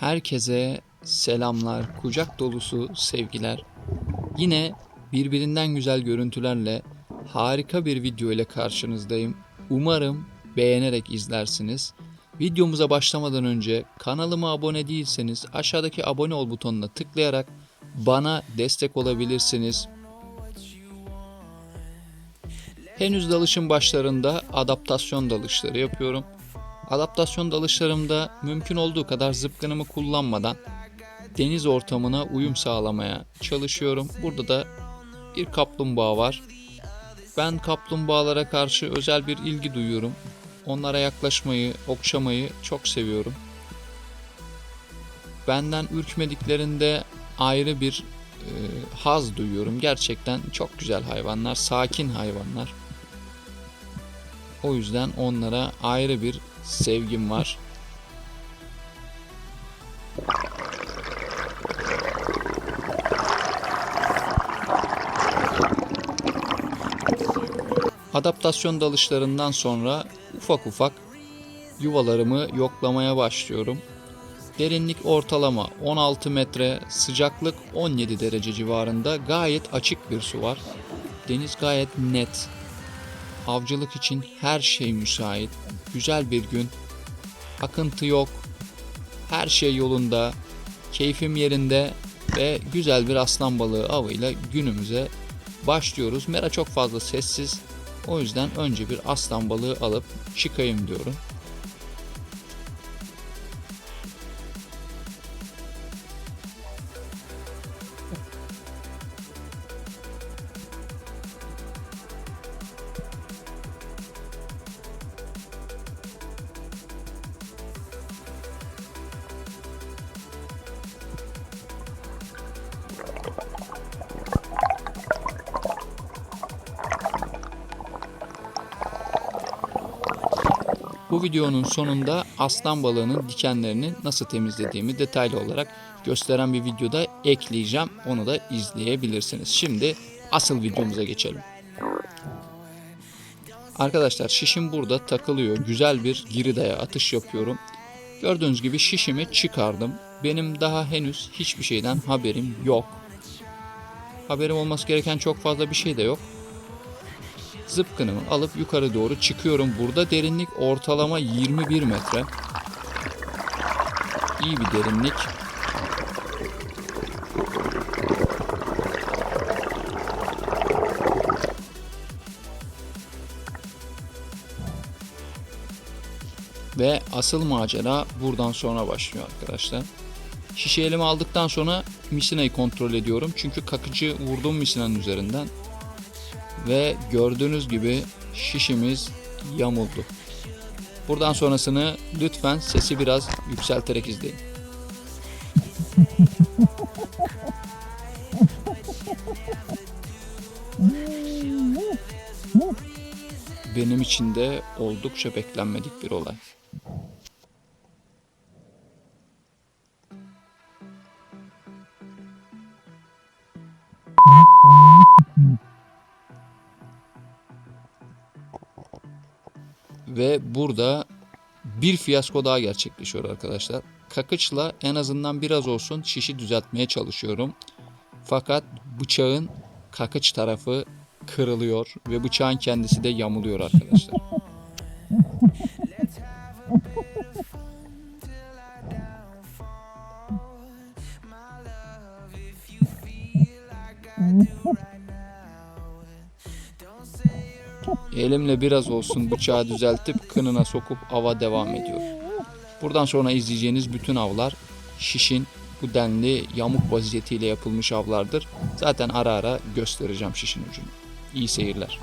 Herkese selamlar, kucak dolusu sevgiler. Yine birbirinden güzel görüntülerle harika bir video ile karşınızdayım. Umarım beğenerek izlersiniz. Videomuza başlamadan önce kanalıma abone değilseniz aşağıdaki abone ol butonuna tıklayarak bana destek olabilirsiniz. Henüz dalışın başlarında adaptasyon dalışları yapıyorum. Adaptasyon dalışlarımda mümkün olduğu kadar zıpkınımı kullanmadan deniz ortamına uyum sağlamaya çalışıyorum. Burada da bir kaplumbağa var. Ben kaplumbağalara karşı özel bir ilgi duyuyorum. Onlara yaklaşmayı, okşamayı çok seviyorum. Benden ürkmediklerinde ayrı bir e, haz duyuyorum. Gerçekten çok güzel hayvanlar, sakin hayvanlar. O yüzden onlara ayrı bir sevgim var. Adaptasyon dalışlarından sonra ufak ufak yuvalarımı yoklamaya başlıyorum. Derinlik ortalama 16 metre, sıcaklık 17 derece civarında gayet açık bir su var. Deniz gayet net. Avcılık için her şey müsait. Güzel bir gün. Akıntı yok. Her şey yolunda. Keyfim yerinde ve güzel bir aslan balığı avıyla günümüze başlıyoruz. Mera çok fazla sessiz. O yüzden önce bir aslan balığı alıp çıkayım diyorum. Bu videonun sonunda aslan balığının dikenlerini nasıl temizlediğimi detaylı olarak gösteren bir videoda ekleyeceğim. Onu da izleyebilirsiniz. Şimdi asıl videomuza geçelim. Arkadaşlar şişim burada takılıyor. Güzel bir giridaya atış yapıyorum. Gördüğünüz gibi şişimi çıkardım. Benim daha henüz hiçbir şeyden haberim yok. Haberim olması gereken çok fazla bir şey de yok zıpkınımı alıp yukarı doğru çıkıyorum. Burada derinlik ortalama 21 metre. İyi bir derinlik. Ve asıl macera buradan sonra başlıyor arkadaşlar. Şişe elime aldıktan sonra misinayı kontrol ediyorum. Çünkü kakıcı vurdum misinanın üzerinden ve gördüğünüz gibi şişimiz yamuldu. Buradan sonrasını lütfen sesi biraz yükselterek izleyin. Benim için de oldukça beklenmedik bir olay. Ve burada bir fiyasko daha gerçekleşiyor arkadaşlar. Kakıçla en azından biraz olsun şişi düzeltmeye çalışıyorum. Fakat bıçağın kakıç tarafı kırılıyor ve bıçağın kendisi de yamuluyor arkadaşlar. Elimle biraz olsun bıçağı düzeltip kınına sokup ava devam ediyor. Buradan sonra izleyeceğiniz bütün avlar şişin bu denli yamuk vaziyetiyle yapılmış avlardır. Zaten ara ara göstereceğim şişin ucunu. İyi seyirler.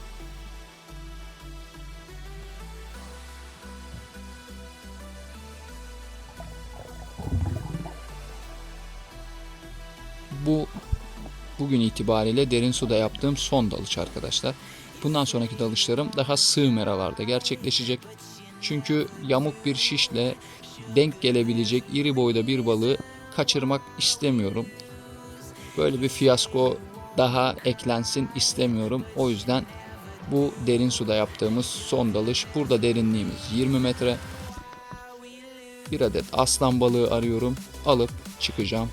Bu bugün itibariyle derin suda yaptığım son dalış arkadaşlar. Bundan sonraki dalışlarım daha sığ meralarda gerçekleşecek. Çünkü yamuk bir şişle denk gelebilecek iri boyda bir balığı kaçırmak istemiyorum. Böyle bir fiyasko daha eklensin istemiyorum. O yüzden bu derin suda yaptığımız son dalış. Burada derinliğimiz 20 metre. bir adet aslan balığı arıyorum. Alıp çıkacağım.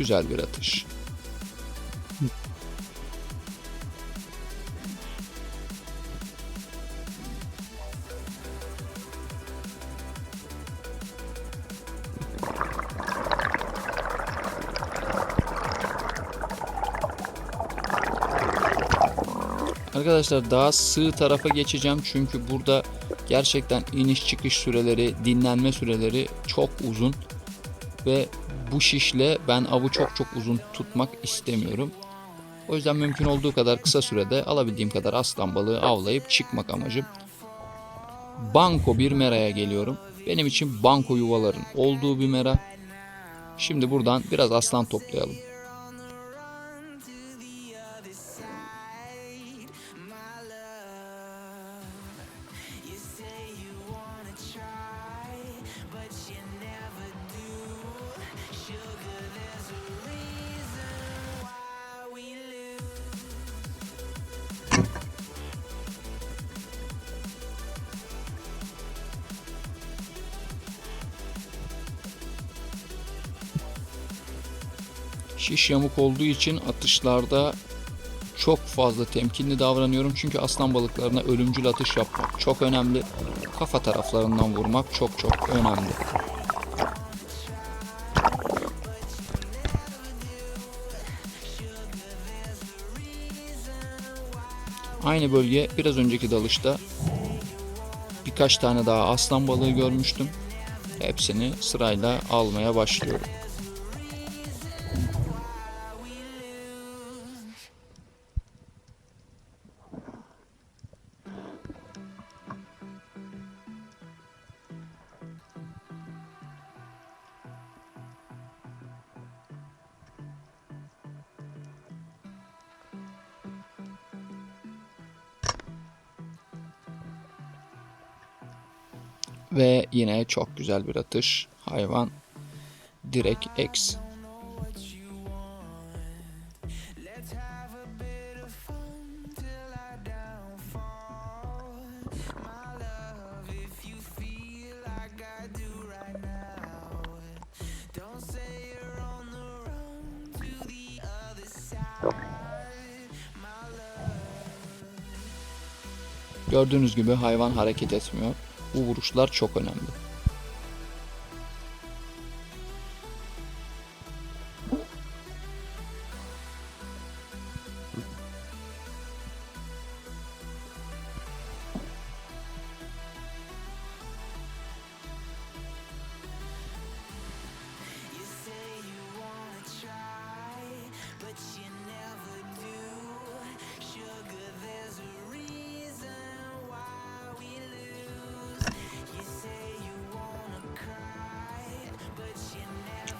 Güzel bir atış. Arkadaşlar daha sığ tarafa geçeceğim çünkü burada gerçekten iniş çıkış süreleri, dinlenme süreleri çok uzun ve bu şişle ben avı çok çok uzun tutmak istemiyorum. O yüzden mümkün olduğu kadar kısa sürede alabildiğim kadar aslan balığı avlayıp çıkmak amacım. Banko bir meraya geliyorum. Benim için banko yuvaların olduğu bir mera. Şimdi buradan biraz aslan toplayalım. Şiş yamuk olduğu için atışlarda çok fazla temkinli davranıyorum. Çünkü aslan balıklarına ölümcül atış yapmak çok önemli. Kafa taraflarından vurmak çok çok önemli. Aynı bölge biraz önceki dalışta birkaç tane daha aslan balığı görmüştüm. Hepsini sırayla almaya başlıyorum. Ve yine çok güzel bir atış. Hayvan direkt X. Gördüğünüz gibi hayvan hareket etmiyor. Bu vuruşlar çok önemli.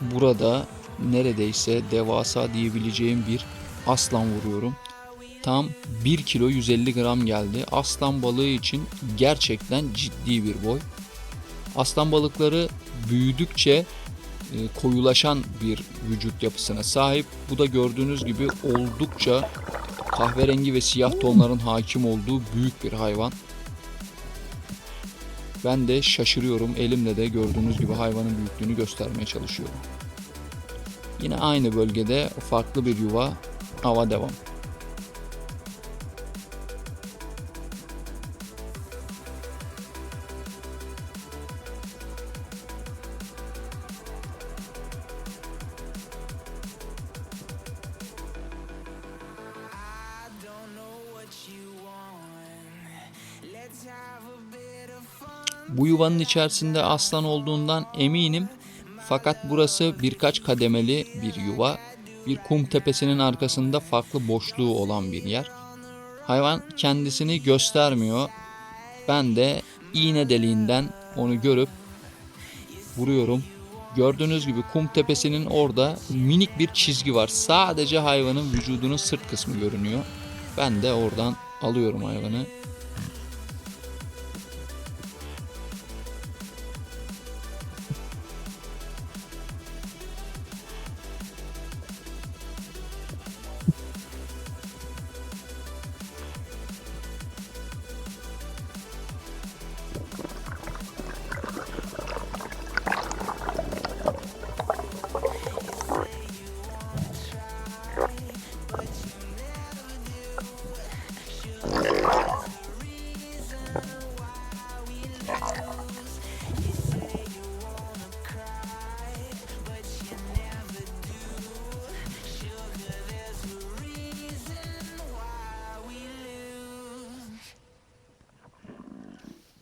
Burada neredeyse devasa diyebileceğim bir aslan vuruyorum. Tam 1 kilo 150 gram geldi. Aslan balığı için gerçekten ciddi bir boy. Aslan balıkları büyüdükçe e, koyulaşan bir vücut yapısına sahip. Bu da gördüğünüz gibi oldukça kahverengi ve siyah tonların hakim olduğu büyük bir hayvan. Ben de şaşırıyorum. Elimle de gördüğünüz gibi hayvanın büyüklüğünü göstermeye çalışıyorum. Yine aynı bölgede farklı bir yuva hava devam. Bu yuvanın içerisinde aslan olduğundan eminim. Fakat burası birkaç kademeli bir yuva. Bir kum tepesinin arkasında farklı boşluğu olan bir yer. Hayvan kendisini göstermiyor. Ben de iğne deliğinden onu görüp vuruyorum. Gördüğünüz gibi kum tepesinin orada minik bir çizgi var. Sadece hayvanın vücudunun sırt kısmı görünüyor. Ben de oradan alıyorum hayvanı.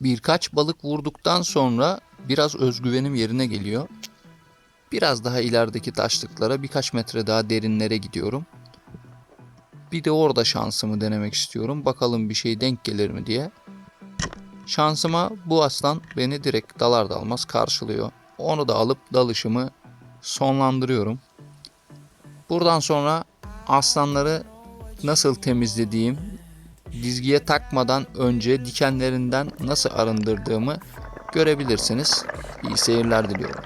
Birkaç balık vurduktan sonra biraz özgüvenim yerine geliyor. Biraz daha ilerideki taşlıklara birkaç metre daha derinlere gidiyorum. Bir de orada şansımı denemek istiyorum. Bakalım bir şey denk gelir mi diye. Şansıma bu aslan beni direkt dalar dalmaz karşılıyor. Onu da alıp dalışımı sonlandırıyorum. Buradan sonra aslanları nasıl temizlediğim, dizgiye takmadan önce dikenlerinden nasıl arındırdığımı görebilirsiniz. İyi seyirler diliyorum.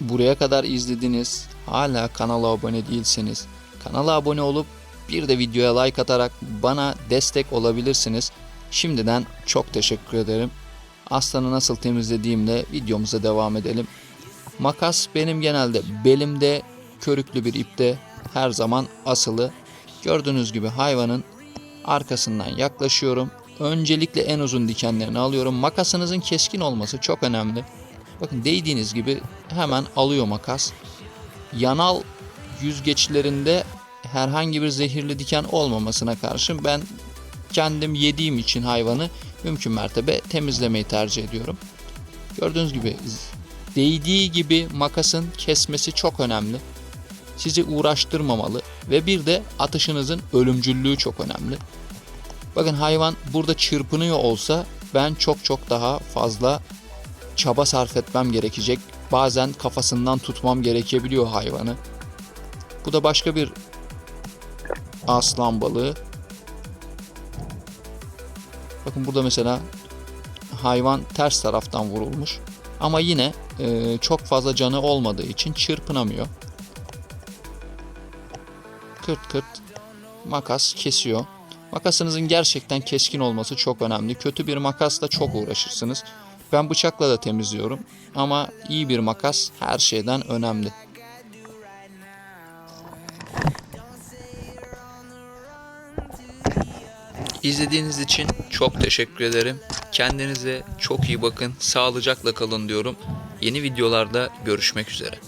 Buraya kadar izlediniz. Hala kanala abone değilseniz kanala abone olup bir de videoya like atarak bana destek olabilirsiniz. Şimdiden çok teşekkür ederim. Aslanı nasıl temizlediğimle videomuza devam edelim. Makas benim genelde belimde körüklü bir ipte her zaman asılı. Gördüğünüz gibi hayvanın arkasından yaklaşıyorum. Öncelikle en uzun dikenlerini alıyorum. Makasınızın keskin olması çok önemli. Bakın değdiğiniz gibi hemen alıyor makas. Yanal yüzgeçlerinde herhangi bir zehirli diken olmamasına karşın ben kendim yediğim için hayvanı mümkün mertebe temizlemeyi tercih ediyorum. Gördüğünüz gibi değdiği gibi makasın kesmesi çok önemli. Sizi uğraştırmamalı ve bir de atışınızın ölümcüllüğü çok önemli. Bakın hayvan burada çırpınıyor olsa ben çok çok daha fazla çaba sarf etmem gerekecek. Bazen kafasından tutmam gerekebiliyor hayvanı. Bu da başka bir aslan balığı. Bakın burada mesela hayvan ters taraftan vurulmuş. Ama yine e, çok fazla canı olmadığı için çırpınamıyor. Kırt kırt makas kesiyor. Makasınızın gerçekten keskin olması çok önemli. Kötü bir makasla çok uğraşırsınız. Ben bıçakla da temizliyorum ama iyi bir makas her şeyden önemli. İzlediğiniz için çok teşekkür ederim. Kendinize çok iyi bakın. Sağlıcakla kalın diyorum. Yeni videolarda görüşmek üzere.